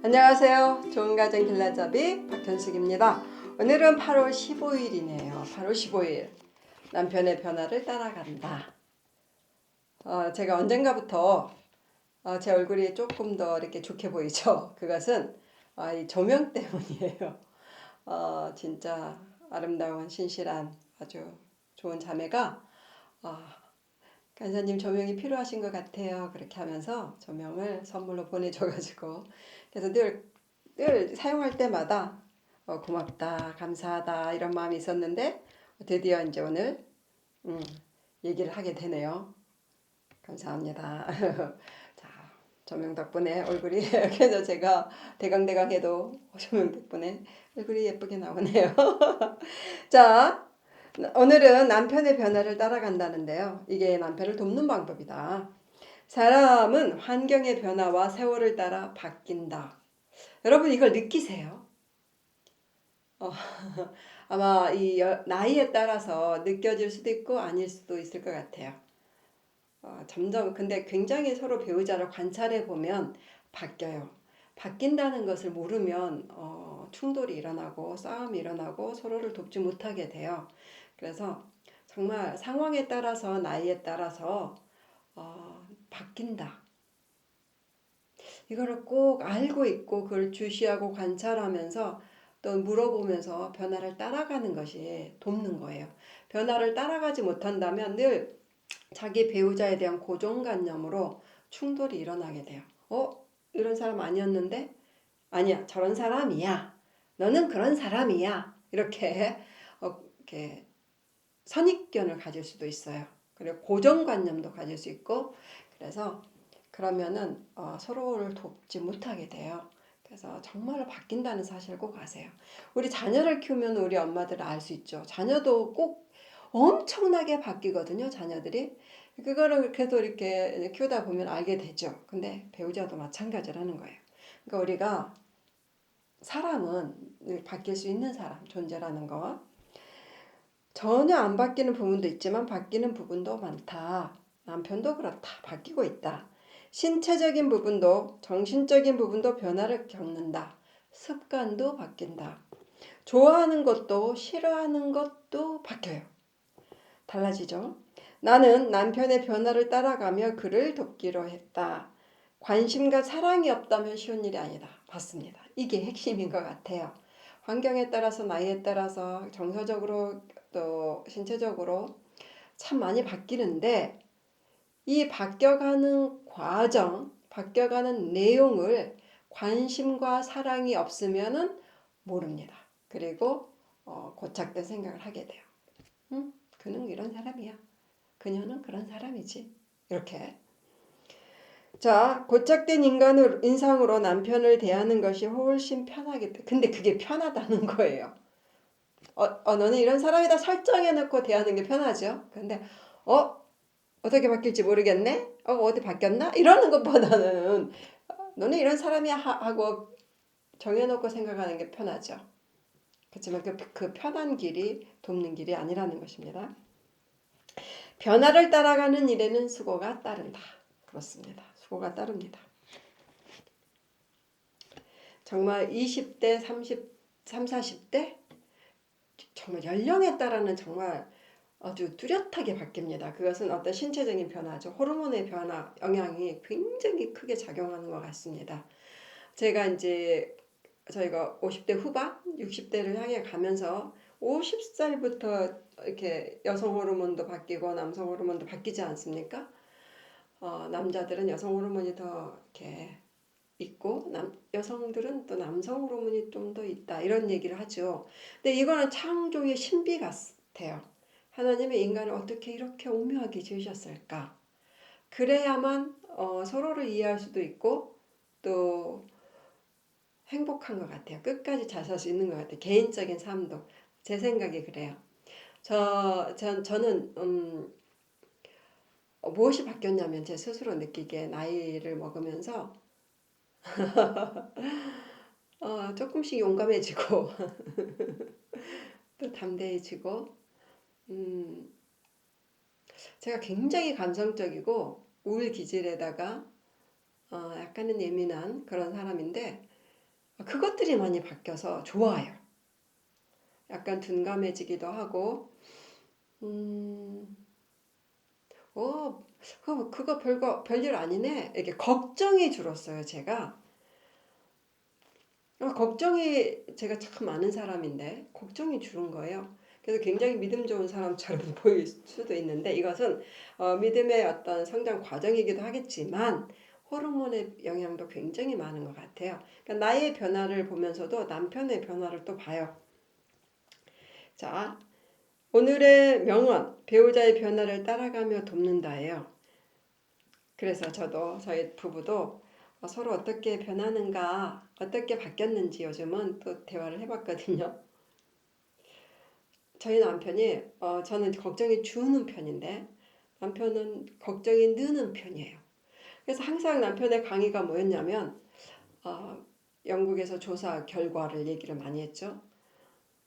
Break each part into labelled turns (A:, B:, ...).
A: 안녕하세요. 좋은 가정 길라잡이 박현숙입니다. 오늘은 8월 15일이네요. 8월 15일. 남편의 변화를 따라간다. 어, 제가 언젠가부터 어, 제 얼굴이 조금 더 이렇게 좋게 보이죠. 그것은 어, 이 조명 때문이에요. 어, 진짜 아름다운 신실한 아주 좋은 자매가 어, 간사님 조명이 필요하신 것 같아요. 그렇게 하면서 조명을 선물로 보내줘가지고 그래서 늘, 늘 사용할 때마다 어, 고맙다, 감사하다 이런 마음이 있었는데 드디어 이제 오늘 음, 얘기를 하게 되네요. 감사합니다. 자, 조명 덕분에 얼굴이 그래서 제가 대강대강해도 조명 덕분에 얼굴이 예쁘게 나오네요. 자, 오늘은 남편의 변화를 따라간다는데요. 이게 남편을 돕는 방법이다. 사람은 환경의 변화와 세월을 따라 바뀐다. 여러분 이걸 느끼세요? 어, 아마 이 여- 나이에 따라서 느껴질 수도 있고 아닐 수도 있을 것 같아요. 어, 점점 근데 굉장히 서로 배우자를 관찰해 보면 바뀌어요. 바뀐다는 것을 모르면 어, 충돌이 일어나고 싸움이 일어나고 서로를 돕지 못하게 돼요. 그래서 정말 상황에 따라서 나이에 따라서 어, 바뀐다. 이거를 꼭 알고 있고 그걸 주시하고 관찰하면서 또 물어보면서 변화를 따라가는 것이 돕는 거예요. 변화를 따라가지 못한다면 늘 자기 배우자에 대한 고정관념으로 충돌이 일어나게 돼요. 어? 이런 사람 아니었는데? 아니야, 저런 사람이야. 너는 그런 사람이야. 이렇게, 어, 이렇게 선입견을 가질 수도 있어요. 그리고 고정관념도 가질 수 있고, 그래서 그러면은 어, 서로를 돕지 못하게 돼요. 그래서 정말로 바뀐다는 사실을 꼭 아세요. 우리 자녀를 키우면 우리 엄마들은 알수 있죠. 자녀도 꼭 엄청나게 바뀌거든요, 자녀들이. 그거를 그래도 이렇게 키우다 보면 알게 되죠. 근데 배우자도 마찬가지라는 거예요. 그러니까 우리가 사람은 바뀔 수 있는 사람, 존재라는 거. 전혀 안 바뀌는 부분도 있지만 바뀌는 부분도 많다. 남편도 그렇다. 바뀌고 있다. 신체적인 부분도 정신적인 부분도 변화를 겪는다. 습관도 바뀐다. 좋아하는 것도 싫어하는 것도 바뀌어요. 달라지죠. 나는 남편의 변화를 따라가며 그를 돕기로 했다. 관심과 사랑이 없다면 쉬운 일이 아니다. 맞습니다. 이게 핵심인 것 같아요. 환경에 따라서 나이에 따라서 정서적으로 또 신체적으로 참 많이 바뀌는데 이 바뀌어가는 과정, 바뀌어가는 내용을 관심과 사랑이 없으면은 모릅니다. 그리고 어, 고착된 생각을 하게 돼요. 응? 그는 이런 사람이야. 그녀는 그런 사람이지. 이렇게. 자, 고착된 인간을 인상으로 남편을 대하는 것이 훨씬 편하겠다. 근데 그게 편하다는 거예요. 어, 어, 너는 이런 사람이다 설정해 놓고 대하는 게 편하죠. 근데 어 어떻게 바뀔지 모르겠네. 어 어디 바뀌었나? 이러는 것보다는 어, 너는 이런 사람이야 하- 하고 정해놓고 생각하는 게 편하죠. 그렇지만 그, 그 편한 길이 돕는 길이 아니라는 것입니다. 변화를 따라가는 일에는 수고가 따른다. 그렇습니다. 수고가 따릅니다. 정말 20대, 30, 3, 40대 정말 연령에 따라는 정말 아주 뚜렷하게 바뀝니다. 그것은 어떤 신체적인 변화죠. 호르몬의 변화, 영향이 굉장히 크게 작용하는 것 같습니다. 제가 이제 저희가 50대 후반, 60대를 향해 가면서 50살부터 이렇게 여성 호르몬도 바뀌고 남성 호르몬도 바뀌지 않습니까? 어, 남자들은 여성 호르몬이 더 이렇게 있고 남, 여성들은 또 남성 호르몬이 좀 더 있다 이런 얘기를 하죠. 근데 이거는 창조의 신비 같아요. 하나님의 인간을 어떻게 이렇게 오묘하게 지으셨을까? 그래야만 어, 서로를 이해할 수도 있고 또 행복한 것 같아요. 끝까지 잘 살 수 있는 것 같아요. 개인적인 삶도 제 생각이 그래요. 저, 전, 저는 음, 어, 무엇이 바뀌었냐면 제 스스로 느끼기에 나이를 먹으면서 어, 조금씩 용감해지고 또 담대해지고 음, 제가 굉장히 감성적이고 우울 기질에다가 어, 약간은 예민한 그런 사람인데 그것들이 많이 바뀌어서 좋아요. 약간 둔감해지기도 하고, 음, 어, 그거, 별거, 별일 아니네. 이렇게 걱정이 줄었어요, 제가. 어, 걱정이 제가 참 많은 사람인데, 걱정이 줄은 거예요. 그래서 굉장히 믿음 좋은 사람처럼 보일 수도 있는데, 이것은 어, 믿음의 어떤 성장 과정이기도 하겠지만, 호르몬의 영향도 굉장히 많은 것 같아요. 그러니까 나의 변화를 보면서도 남편의 변화를 또 봐요. 자, 오늘의 명언, 배우자의 변화를 따라가며 돕는다예요. 그래서 저도 저희 부부도 서로 어떻게 변하는가, 어떻게 바뀌었는지 요즘은 또 대화를 해봤거든요. 저희 남편이 어, 저는 걱정이 주는 편인데 남편은 걱정이 느는 편이에요. 그래서 항상 남편의 강의가 뭐였냐면 어, 영국에서 조사 결과를 얘기를 많이 했죠.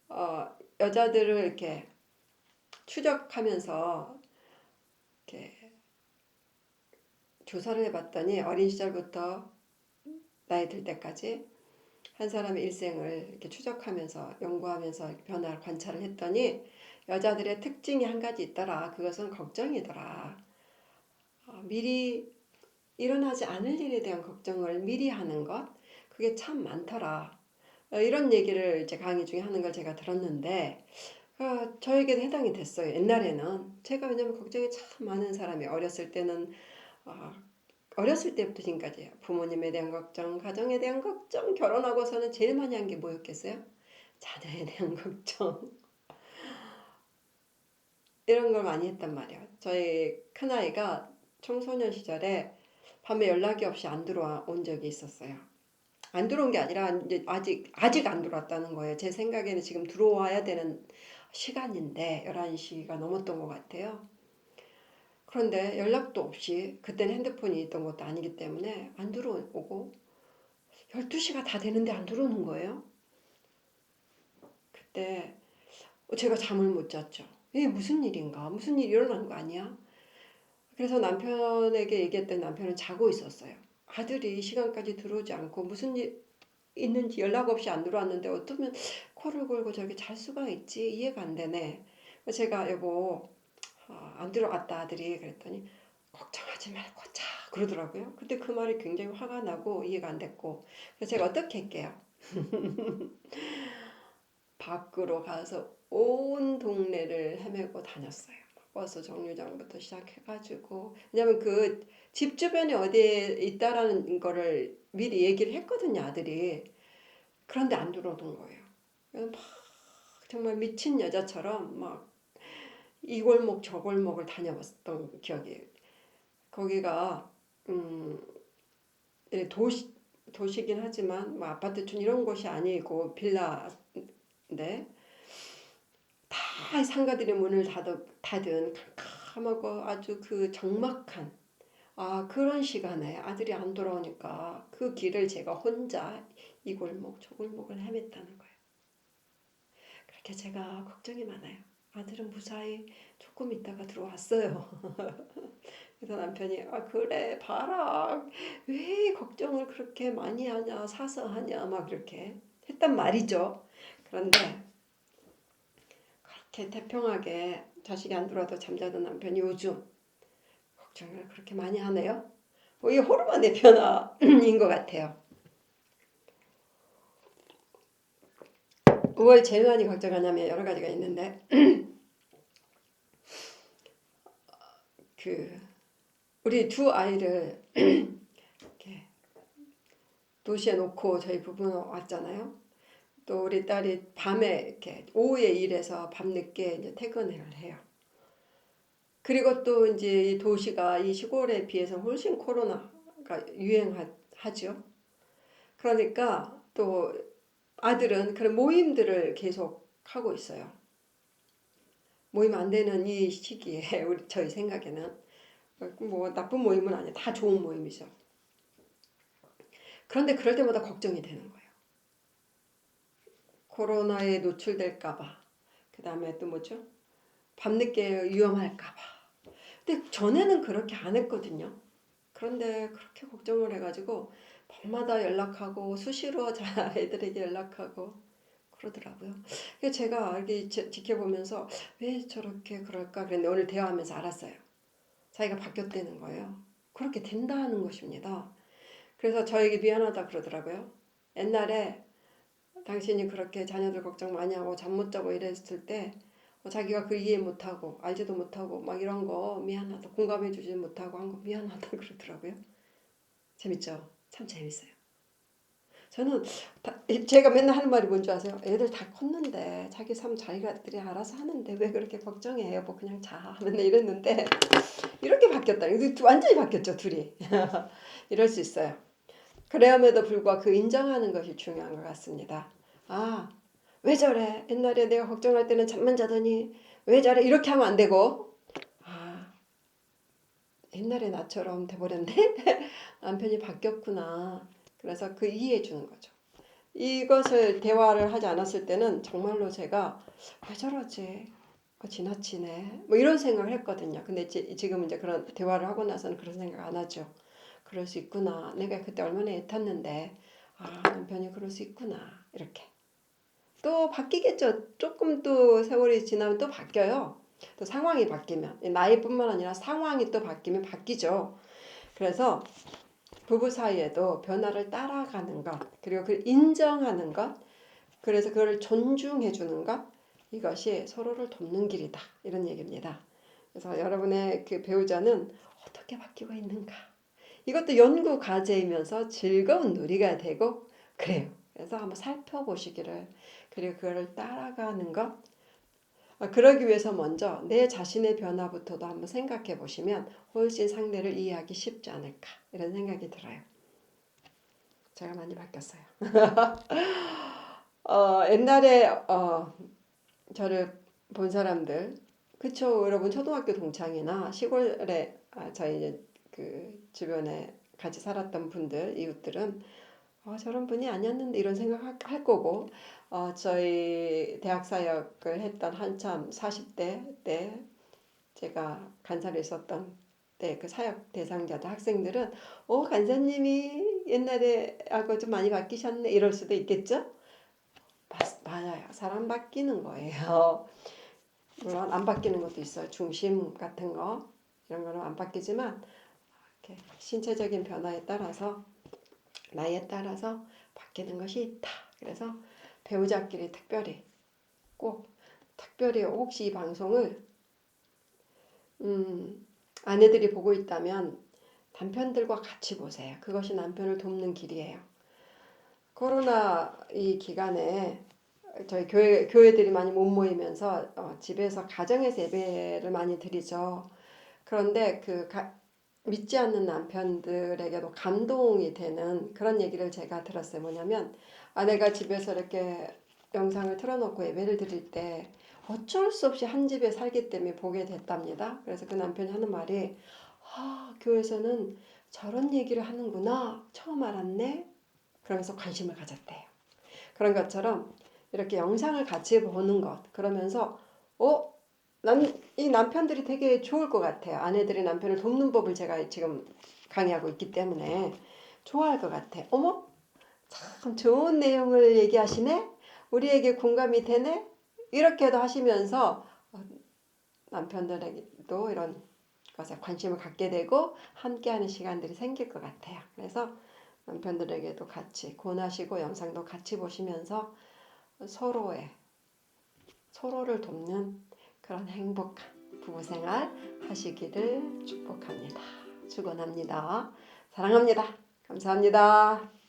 A: 어, 여자들을 이렇게 추적하면서 이렇게 조사를 해봤더니 어린 시절부터 나이 들 때까지 한 사람의 일생을 이렇게 추적하면서 연구하면서 변화를 관찰을 했더니 여자들의 특징이 한 가지 있더라. 그것은 걱정이더라. 어, 미리 일어나지 않을 일에 대한 걱정을 미리 하는 것, 그게 참 많더라. 어, 이런 얘기를 이제 강의 중에 하는 걸 제가 들었는데, 어, 저에게도 해당이 됐어요. 옛날에는 제가 왜냐면 걱정이 참 많은 사람이 어렸을 때는 어, 어렸을 때부터 지금까지 부모님에 대한 걱정, 가정에 대한 걱정, 결혼하고서는 제일 많이 한 게 뭐였겠어요? 자녀에 대한 걱정. 이런 걸 많이 했단 말이에요. 저희 큰아이가 청소년 시절에 밤에 연락이 없이 안 들어온 적이 있었어요. 안 들어온 게 아니라 이제 아직 아직 안 들어왔다는 거예요. 제 생각에는 지금 들어와야 되는 시간인데 11시가 넘었던 것 같아요. 그런데 연락도 없이 그때는 핸드폰이 있던 것도 아니기 때문에 안 들어오고 12시가 다 되는데 안 들어오는 거예요. 그때 제가 잠을 못 잤죠. 이게 무슨 일인가? 무슨 일이 일어난 거 아니야? 그래서 남편에게 얘기했더니 남편은 자고 있었어요. 아들이 이 시간까지 들어오지 않고 무슨 일 있는지 연락 없이 안 들어왔는데 어쩌면 코를 골고 저렇게 잘 수가 있지 이해가 안 되네. 제가 여보 어, 안 들어왔다 아들이 그랬더니 걱정하지 말고 자 그러더라고요. 근데 그 말이 굉장히 화가 나고 이해가 안 됐고 그래서 제가 어떻게 할게요? 밖으로 가서 온 동네를 헤매고 다녔어요. 버스 정류장부터 시작해가지고 왜냐면 그 집 주변에 어디에 있다라는 거를 미리 얘기를 했거든요 아들이. 그런데 안 들어오던 거예요. 막 정말 미친 여자처럼 막 이 골목 저 골목을 다녀봤던 기억이 거기가 음 예, 도시 도시긴 하지만 뭐 아파트촌 이런 곳이 아니고 빌라인데 다 상가들이 문을 닫은, 닫은 캄캄하고 아주 그 적막한 아 그런 시간에 아들이 안 돌아오니까 그 길을 제가 혼자 이 골목 저 골목을 헤맸다는 거예요. 그렇게 제가 걱정이 많아요. 아들은 무사히 조금 있다가 들어왔어요. 그래서 남편이 아 그래 봐라 왜 걱정을 그렇게 많이 하냐 사서 하냐 막 그렇게 했단 말이죠. 그런데 그렇게 태평하게 자식이 안 들어와도 잠자던 남편이 요즘 걱정을 그렇게 많이 하네요. 뭐이 호르몬의 변화인 것 같아요. 뭘 제일 많이 걱정하냐면 여러 가지가 있는데 그 우리 두 아이를 이렇게 도시에 놓고 저희 부부는 왔잖아요. 또 우리 딸이 밤에 이렇게 오후에 일해서 밤늦게 이제 퇴근을 해요. 그리고 또 이제 이 도시가 이 시골에 비해서 훨씬 코로나가 유행하죠. 그러니까 또 아들은 그런 모임들을 계속 하고 있어요. 모임 안 되는 이 시기에 우리 저희 생각에는 뭐 나쁜 모임은 아니야. 다 좋은 모임이죠. 그런데 그럴 때마다 걱정이 되는 거예요. 코로나에 노출될까봐. 그 다음에 또 뭐죠? 밤늦게 위험할까봐. 근데 전에는 그렇게 안 했거든요. 그런데 그렇게 걱정을 해가지고 밤마다 연락하고 수시로 자 애들에게 연락하고 그러더라고요. 제가 이렇게 지- 지켜보면서 왜 저렇게 그럴까 그랬는데 오늘 대화하면서 알았어요. 자기가 바뀌었다는 거예요. 그렇게 된다는 것입니다. 그래서 저에게 미안하다 그러더라고요. 옛날에 당신이 그렇게 자녀들 걱정 많이 하고 잠 못 자고 이랬을 때 어, 자기가 그 이해 못하고 알지도 못하고 막 이런 거 미안하다 공감해 주지 못하고 한 거 미안하다 그러더라고요. 재밌죠? 참 재밌어요. 저는 다- 제가 맨날 하는 말이 뭔지 아세요? 애들 다 컸는데 자기 삶 자기들이 알아서 하는데 왜 그렇게 걱정해? 여보 그냥 자 맨날 이랬는데 이렇게 바뀌었다. 완전히 바뀌었죠 둘이. 이럴 수 있어요. 그래야에도 불구하고 그 인정하는 것이 중요한 것 같습니다. 아, 왜 저래? 옛날에 내가 걱정할 때는 잠만 자더니 왜 저래? 이렇게 하면 안 되고, 아, 옛날에 나처럼 돼버렸네? 남편이 바뀌었구나. 그래서 그 이해해 주는 거죠. 이것을 대화를 하지 않았을 때는 정말로 제가 왜 저러지? 어, 지나치네. 뭐 이런 생각을 했거든요. 근데 지- 지금 이제 그런 대화를 하고 나서는 그런 생각 안 하죠. 그럴 수 있구나. 내가 그때 얼마나 애탔는데, 아, 남편이 그럴 수 있구나. 이렇게. 또 바뀌겠죠. 조금 또 세월이 지나면 또 바뀌어요. 또 상황이 바뀌면. 나이뿐만 아니라 상황이 또 바뀌면 바뀌죠. 그래서 부부 사이에도 변화를 따라가는 것, 그리고 그걸 인정하는 것, 그래서 그걸 존중해 주는 것, 이것이 서로를 돕는 길이다. 이런 얘기입니다. 그래서 여러분의 그 배우자는 어떻게 바뀌고 있는가? 이것도 연구 과제이면서 즐거운 놀이가 되고 그래요. 그래서 한번 살펴보시기를 그리고 그거를 따라가는 것. 아, 그러기 위해서 먼저 내 자신의 변화부터도 한번 생각해 보시면 훨씬 상대를 이해하기 쉽지 않을까 이런 생각이 들어요. 제가 많이 바뀌었어요. 어, 옛날에 어, 저를 본 사람들, 그쵸 여러분 초등학교 동창이나 시골에 아, 저희 이제 그 주변에 같이 살았던 분들 이웃들은 어, 저런 분이 아니었는데 이런 생각할 할 거고 어, 저희 대학 사역을 했던 한참 40대 때 제가 간사를 있었던 때 그 사역 대상자들 학생들은 어 간사님이 옛날에 하고 좀 많이 바뀌셨네 이럴 수도 있겠죠? 맞, 맞아요. 사람 바뀌는 거예요. 물론 안 바뀌는 것도 있어요. 중심 같은 거 이런 거는 안 바뀌지만 이렇게 신체적인 변화에 따라서 나이에 따라서 바뀌는 것이 있다. 그래서 배우자끼리 특별히 꼭 특별히 혹시 이 방송을 음, 아내들이 보고 있다면 남편들과 같이 보세요. 그것이 남편을 돕는 길이에요. 코로나 이 기간에 저희 교회 교회들이 많이 못 모이면서 어, 집에서 가정에서 예배를 많이 드리죠. 그런데 그 가, 믿지 않는 남편들에게도 감동이 되는 그런 얘기를 제가 들었어요. 뭐냐면 아내가 집에서 이렇게 영상을 틀어놓고 예배를 드릴 때 어쩔 수 없이 한 집에 살기 때문에 보게 됐답니다. 그래서 그 남편이 하는 말이 아, 교회에서는 저런 얘기를 하는구나. 처음 알았네. 그러면서 관심을 가졌대요. 그런 것처럼 이렇게 영상을 같이 보는 것 그러면서 어? 난 이 남편들이 되게 좋을 것 같아요. 아내들이 남편을 돕는 법을 제가 지금 강의하고 있기 때문에 좋아할 것 같아. 어머? 참 좋은 내용을 얘기하시네? 우리에게 공감이 되네? 이렇게도 하시면서 어, 남편들에게도 이런 것에 관심을 갖게 되고 함께하는 시간들이 생길 것 같아요. 그래서 남편들에게도 같이 권하시고 영상도 같이 보시면서 서로의 서로를 돕는 그런 행복한 부부 생활 하시기를 축복합니다. 축원합니다. 사랑합니다. 감사합니다.